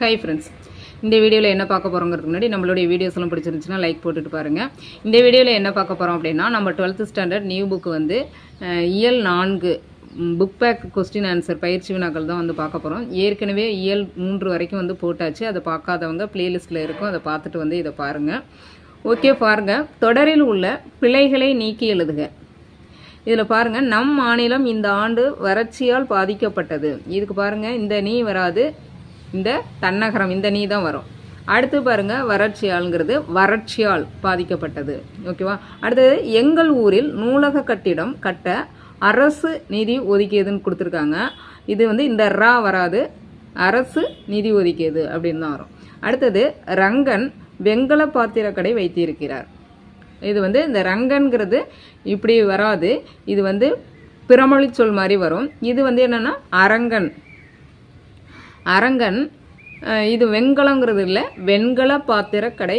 Hi friends இந்த வீடியோவில் என்ன பார்க்க போகிறோங்கிறது முன்னாடி நம்மளுடைய வீடியோஸ்லாம் பிடிச்சிருந்துச்சின்னா பிடிச்சிருந்துச்சுன்னா லைக் போட்டுட்டு பாருங்கள் இந்த வீடியோவில் என்ன பார்க்க போகிறோம் அப்படின்னா நம்ம டுவெல்த்து ஸ்டாண்டர்ட் நியூ புக் வந்து இயல் நான்கு புக் பேக் கொஸ்டின் ஆன்சர் பயிற்சி வினாக்கள் தான் வந்து பார்க்க போகிறோம் ஏற்கனவே இயல் மூன்று வரைக்கும் வந்து போட்டாச்சு. அதை பார்க்காதவங்க பிளேலிஸ்ட்டில் இருக்கும். அதை பார்த்துட்டு வந்து இதை பாருங்கள் ஓகே பாருங்கள் தொடரில் உள்ள பிழைகளை நீக்கி எழுதுக. இதில் பாருங்கள் நம் மாநிலம் இந்த ஆண்டு வறட்சியால் பாதிக்கப்பட்டது. இதுக்கு பாருங்கள் இந்த நீ வராது. இந்த தன்னகரம் இந்த நீ தான் வரும். அடுத்து பாருங்க வறட்சியால்ங்கிறது வறட்சியால் பாதிக்கப்பட்டது. ஓகேவா அடுத்தது எங்கள் ஊரில் நூலக கட்டிடம் கட்ட அரசு நிதி ஒதுக்கியதுன்னு கொடுத்துருக்காங்க. இது வந்து இந்த ரா வராது அரசு நிதி ஒதுக்கியது அப்படின்னு தான் வரும். அடுத்தது ரங்கன் வெங்கல பாத்திர கடை வைத்திருக்கிறார். இது வந்து இந்த ரங்கன்கிறது இப்படி வராது இது வந்து பிறமொழி சொல் மாதிரி வரும். இது வந்து என்னென்னா அரங்கன். அரங்கன் இது வெண்கலங்கிறது இல்லை வெண்கல பாத்திர கடை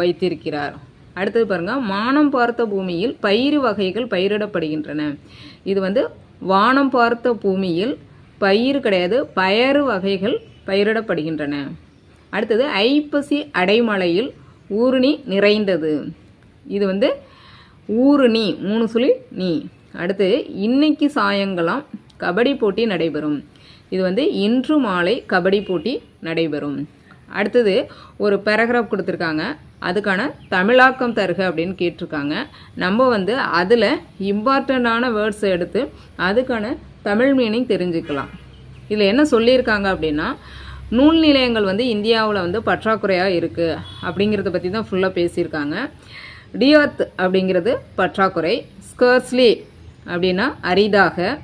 வைத்திருக்கிறார். அடுத்தது பாருங்க மானம் பார்த்த பூமியில் பயிறு வகைகள் பயிரிடப்படுகின்றன. இது வந்து வானம் பார்த்த பூமியில் பயிர் கிடையாது பயறு வகைகள் பயிரிடப்படுகின்றன. அடுத்தது ஐப்பசி அடைமலையில் ஊருணி நிறைந்தது. இது வந்து ஊருணி மூணு சொல்லி நீ. அடுத்து இன்னைக்கு சாயங்காலம் கபடி போட்டி நடைபெறும். இது வந்து இன்று மாலை கபடி போட்டி நடைபெறும். அடுத்தது ஒரு பேராகிராஃப் கொடுத்துருக்காங்க. அதுக்கான தமிழாக்கம் தருக அப்படின்னு கேட்டிருக்காங்க. நம்ம வந்து அதில் இம்பார்ட்டண்ட்டான வேர்ட்ஸ் எடுத்து அதுக்கான தமிழ் மீனிங் தெரிஞ்சுக்கலாம். இதில் என்ன சொல்லியிருக்காங்க அப்படின்னா நூல் நிலையங்கள் வந்து இந்தியாவில் வந்து பற்றாக்குறையாக இருக்குது அப்படிங்கிறத பற்றி தான் ஃபுல்லாக பேசியிருக்காங்க. டியர்த் அப்படிங்கிறது பற்றாக்குறை. ஸ்கர்ஸ்லி அப்படின்னா அரிதாக.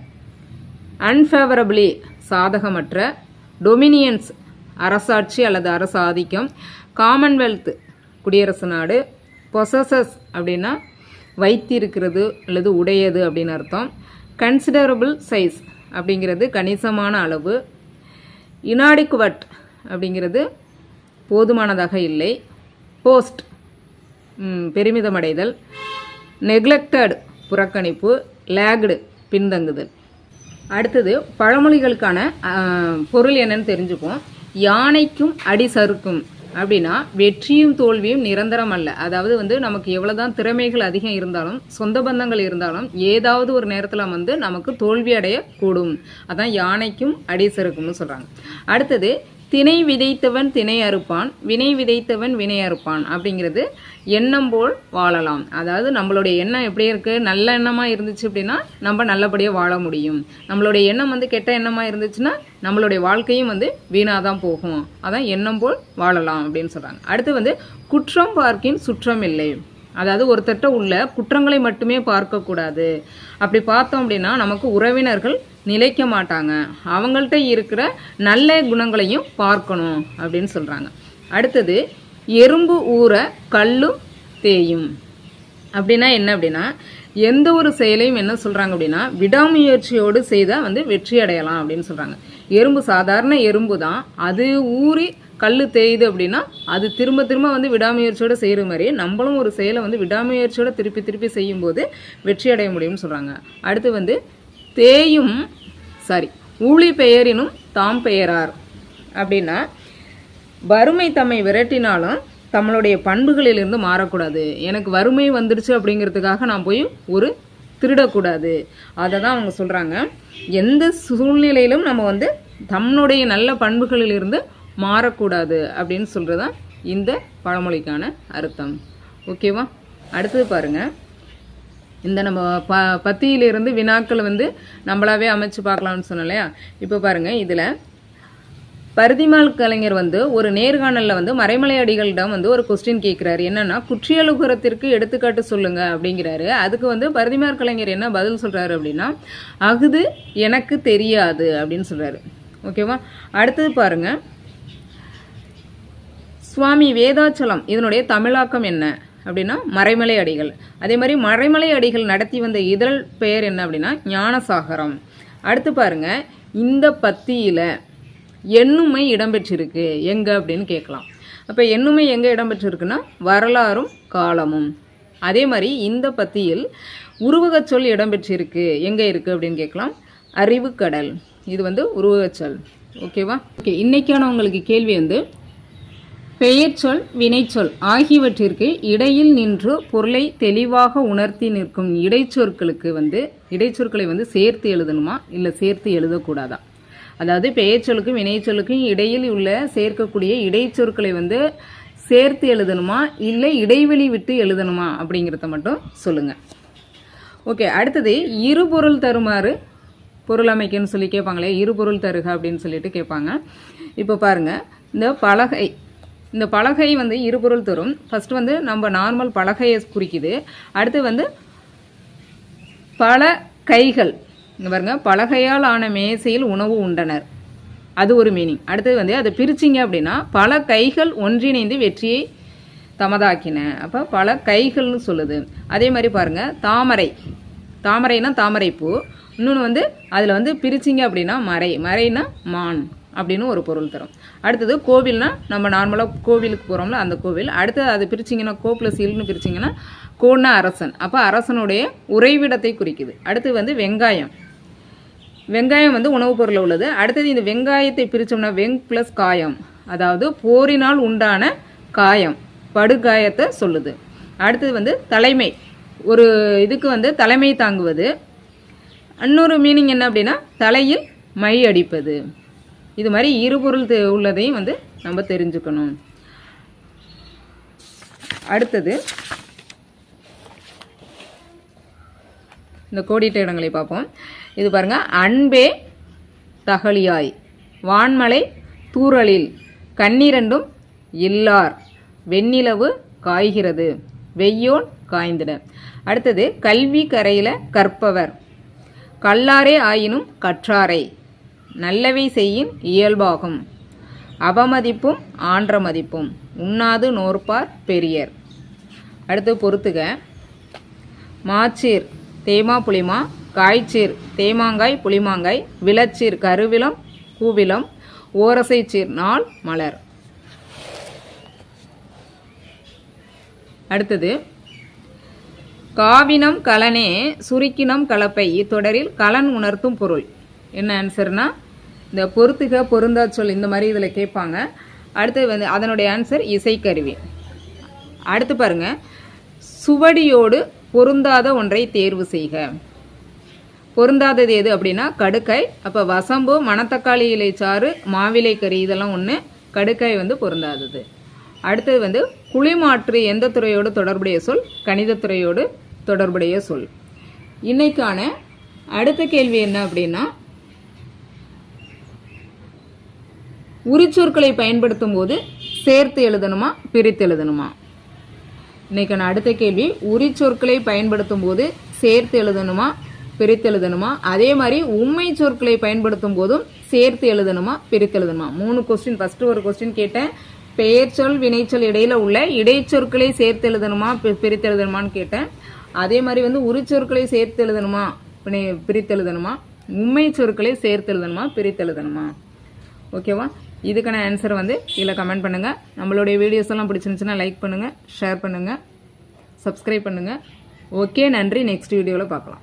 அன்ஃபேவரபிளி சாதகமற்ற டொமினியன்ஸ் அரசாட்சி அல்லது அரசாதிக்கம். காமன்வெல்த் குடியரசு நாடு. பொசசஸ் அப்படின்னா வைத்திருக்கிறது அல்லது உடையது அப்படின்னு அர்த்தம். கன்சிடரபிள் சைஸ் அப்படிங்கிறது கணிசமான அளவு. இனாடிக்குவட் அப்படிங்கிறது போதுமானதாக இல்லை. போஸ்ட் பெருமிதமடைதல். நெக்லெக்டட் புறக்கணிப்பு. லேக்டு பின்தங்குதல். அடுத்தது பழமொழிகளுக்கான பொருள் என்னன்னு தெரிஞ்சுப்போம் யானைக்கும் அடி சறுக்கும். அப்படின்னா வெற்றியும் தோல்வியும் நிரந்தரம் அல்ல. அதாவது வந்து நமக்கு எவ்வளோதான் திறமைகள் அதிகம் இருந்தாலும் சொந்த பந்தங்கள் இருந்தாலும் ஏதாவது ஒரு நேரத்தில் வந்து நமக்கு தோல்வி அடையக்கூடும். அதான் யானைக்கும் அடி சறுக்கும்னு சொல்கிறாங்க அடுத்தது திணை விதைத்தவன் திணை அறுப்பான் வினை விதைத்தவன் வினை அறுப்பான் அப்படிங்கிறது எண்ணம் போல் வாழலாம். அதாவது நம்மளுடைய எண்ணம் எப்படி இருக்குது நல்ல எண்ணமாக இருந்துச்சு அப்படின்னா நம்ம நல்லபடியாக வாழ முடியும். நம்மளுடைய எண்ணம் வந்து கெட்ட எண்ணமாக இருந்துச்சுன்னா நம்மளுடைய வாழ்க்கையும் வந்து வீணாக தான் போகும். அதான் எண்ணம் போல் வாழலாம் அப்படின்னு சொல்கிறாங்க அடுத்து வந்து குற்றம் பார்க்கின் சுற்றம் இல்லை. அதாவது ஒருத்தட்ட உள்ள குற்றங்களை மட்டுமே பார்க்கக்கூடாது அப்படி பார்த்தோம் அப்படின்னா நமக்கு உறவினர்கள் நிலைக்க மாட்டாங்க. அவங்கள்ட்ட இருக்கிற நல்ல குணங்களையும் பார்க்கணும் அப்படின்னு சொல்கிறாங்க அடுத்தது எறும்பு ஊற கல்லும் தேயும். அப்படின்னா என்ன அப்படின்னா எந்த ஒரு செயலையும் என்ன சொல்கிறாங்க அப்படின்னா விடாமுயற்சியோடு செய்தால் வந்து வெற்றி அடையலாம் அப்படின்னு சொல்கிறாங்க எறும்பு சாதாரண எறும்பு தான். அது ஊறி கல் தேயுது அப்படின்னா அது திரும்ப திரும்ப வந்து விடாமுயற்சியோடு செய்கிற மாதிரி நம்மளும் ஒரு செயலை வந்து விடாமுயற்சியோடு திருப்பி திருப்பி செய்யும்போது வெற்றி அடைய முடியும்னு சொல்கிறாங்க அடுத்து வந்து தேயும் சாரி ஊழி பெயரினும் தாம் பெயரார். அப்படின்னா வறுமை தம்மை விரட்டினாலும் தம்முடைய பண்புகளிலிருந்து மாறக்கூடாது. எனக்கு வறுமை வந்துடுச்சு அப்படிங்கிறதுக்காக நான் போய் ஒரு திருடக்கூடாது. அதை தான் அவங்க சொல்கிறாங்க எந்த சூழ்நிலையிலும் நம்ம வந்து தம்முடைய நல்ல பண்புகளிலிருந்து மாறக்கூடாது அப்படின்னு சொல்கிறது தான் இந்த பழமொழிக்கான அர்த்தம். ஓகேவா அடுத்தது பாருங்கள் இந்த நம்ம ப பத்தியிலிருந்து வினாக்கள் வந்து நம்மளாவே அமைச்சு பார்க்கலாம்னு சொன்னோம் இல்லையா? இப்போ பாருங்கள் இதில் பருதிமால் கலைஞர் வந்து ஒரு நேர்காணலில் வந்து மறைமலை அடிகளிடம் வந்து ஒரு கொஸ்டின் கேட்குறாரு என்னன்னா குற்றியலுகரத்திற்கு எடுத்துக்காட்டு சொல்லுங்க அப்படிங்கிறாரு. அதுக்கு வந்து பருதிமார் கலைஞர் என்ன பதில் சொல்கிறாரு அப்படின்னா அகுது எனக்கு தெரியாது அப்படின்னு சொல்கிறாரு ஓகேவா அடுத்தது பாருங்க. சுவாமி வேதாச்சலம் இதனுடைய தமிழாக்கம் என்ன? அப்படின்னா மறைமலை அடிகள் அதே மாதிரி மறைமலை அடிகள் நடத்தி வந்த இதழ் பெயர் என்ன அப்படின்னா ஞானசாகரம். அடுத்து பாருங்க. இந்த பத்தியில் எண்ணுமை இடம்பெற்றிருக்கு. எங்கே அப்படின்னு கேட்கலாம். அப்போ எண்ணுமை எங்கே இடம்பெற்றிருக்குன்னா வரலாறும் காலமும். அதே மாதிரி இந்த பத்தியில் உருவகச் சொல் இடம்பெற்றிருக்கு. எங்கே இருக்குது அப்படின்னு கேட்கலாம். அறிவுக்கடல் இது வந்து உருவகச் சொல். ஓகேவா ஓகே இன்னைக்கான உங்களுக்கு கேள்வி வந்து பெயர்ச்சொல் வினைச்சொல் ஆகியவற்றிற்கு இடையில் நின்று பொருளை தெளிவாக உணர்த்தி நிற்கும் இடைச்சொற்களுக்கு வந்து இடைச்சொற்களை வந்து சேர்த்து எழுதணுமா? இல்லை சேர்த்து எழுதக்கூடாதா? அதாவது பெயர்ச்சொலுக்கும் வினைச்சொல்லுக்கும் இடையில் உள்ள சேர்க்கக்கூடிய இடைச்சொற்களை வந்து சேர்த்து எழுதணுமா? இல்லை இடைவெளி விட்டு எழுதணுமா? அப்படிங்கிறத மட்டும் சொல்லுங்கள் ஓகே அடுத்தது இருபொருள் தருமாறு பொருள் அமைக்கன்னு சொல்லி கேட்பாங்களே இருபொருள் தருக அப்படின்னு சொல்லிட்டு கேட்பாங்க. இப்போ பாருங்கள் இந்த பலகை இந்த பலகை வந்து இருபொருள் தரும். ஃபஸ்ட்டு வந்து நம்ம நார்மல் பலகையை குறிக்குது. அடுத்து வந்து பல கைகள் இங்கே பாருங்க பலகையால் ஆன மேசையில் உணவு உண்டனர். அது ஒரு மீனிங் அடுத்தது வந்து அதை பிரிச்சிங்க அப்படின்னா பல கைகள் ஒன்றிணைந்து வெற்றியை தமதாக்கின. அப்போ பல கைகள்னு சொல்லுது. அதே மாதிரி பாருங்கள் தாமரை. தாமரைனா தாமரைப்பூ. இன்னொன்று வந்து அதில் வந்து பிரிச்சிங்க அப்படின்னா மறை. மறைனா மான் அப்படின்னு ஒரு பொருள் தரும். அடுத்தது கோவில்னா நம்ம நார்மலாக கோவிலுக்கு போகிறோம்ல அந்த கோவில். அடுத்தது அது பிரிச்சிங்கன்னா கோ ப்ளஸ் இல்னு பிரிச்சிங்கன்னா கோன்னா அரசன். அப்போ அரசனுடைய உறைவிடத்தை குறிக்குது. அடுத்து வந்து வெங்காயம். வெங்காயம் வந்து உணவுப் பொருளில் உள்ளது. அடுத்தது இந்த வெங்காயத்தை பிரித்தோம்னா வெங் ப்ளஸ் காயம். அதாவது போரினால் உண்டான காயம். படுகாயத்தை சொல்லுது. அடுத்தது வந்து தலைமை. ஒரு இதுக்கு வந்து தலைமை தாங்குவது. இன்னொரு மீனிங் என்ன அப்படின்னா தலையில் மை அடிப்பது. இது மாதிரி இருபொருள் உள்ளதையும் வந்து நம்ம தெரிஞ்சுக்கணும். அடுத்தது இந்த கோடிட்ட இடங்களை பார்ப்போம். இது பாருங்கள் அன்பே தகலியாய் வான்மலை தூறலில் கண்ணிரண்டும் இல்லார் வெண்ணிலவு காய்கிறது வெய்யோன் காய்ந்திட அடுத்தது கல்வி கரையில் கற்பவர் கல்லாரே ஆயினும் கற்றாரை நல்லவை செய்யின் இயல்பாகும் அவமதிப்பும் ஆன்ற மதிப்பும் உண்ணாது நோற்பார் பெரியர். அடுத்து பொறுத்துக மாச்சீர் தேமா புளிமா காய்ச்சீர் தேமாங்காய் புளிமாங்காய் விளச்சீர் கருவிலம் கூவிலம் ஓரசைச்சீர் நாள் மலர். அடுத்தது காவினம் கலனே சுருக்கினம் கலப்பை. இத்தொடரில் கலன் உணர்த்தும் பொருள். என்ன ஆன்சர்னா இந்த பொருத்துக பொருந்தா சொல் இந்த மாதிரி இதில் கேட்பாங்க. அடுத்து வந்து அதனுடைய ஆன்சர் இசைக்கருவி. அடுத்து பாருங்க சுவடியோடு பொருந்தாத ஒன்றை தேர்வு செய்க. பொருந்தாதது எது அப்படின்னா கடுக்காய் அப்போ வசம்பு மணத்தக்காளி இலை சாறு மாவிலை கறி இதெல்லாம் ஒன்று கடுக்காய் வந்து பொருந்தாதது. அடுத்தது வந்து குளிமாற்று எந்த துறையோடு தொடர்புடைய சொல்? கணிதத்துறையோடு தொடர்புடைய சொல். இன்னைக்கான அடுத்த கேள்வி என்ன அப்படின்னா உரிச்சொற்களை பயன்படுத்தும் போது சேர்த்து எழுதணுமா பிரித்து எழுதணுமா? இன்னைக்கான அடுத்த கேள்வி உரிச்சொற்களை பயன்படுத்தும் போது சேர்த்து எழுதணுமா பிரித்து எழுதணுமா? அதே மாதிரி உண்மை சொற்களை பயன்படுத்தும் போதும் சேர்த்து எழுதணுமா பிரித்து எழுதணுமா? மூணு கொஸ்டின் ஃபர்ஸ்ட் ஒரு கொஸ்டின் கேட்டேன். பெயர்ச்சொல் வினைச்சொல் இடையில உள்ள இடைச்சொற்களை சேர்த்து எழுதணுமா பிரித்து எழுதணுமான்னு கேட்டேன். அதே மாதிரி வந்து உரிச்சொற்களை சேர்த்து எழுதணுமா பிரித்து எழுதணுமா? உண்மை சொற்களை சேர்த்து எழுதணுமா பிரித்து எழுதணுமா? ஓகேவா? இதுக்கான ஆன்சர் வந்து இதில் கமெண்ட் பண்ணுங்கள் நம்மளுடைய வீடியோஸ் எல்லாம் பிடிச்சிருந்துச்சுன்னா லைக் பண்ணுங்கள் ஷேர் பண்ணுங்கள் சப்ஸ்கிரைப் பண்ணுங்கள் ஓகே நன்றி. நெக்ஸ்ட் வீடியோவில் பார்க்கலாம்.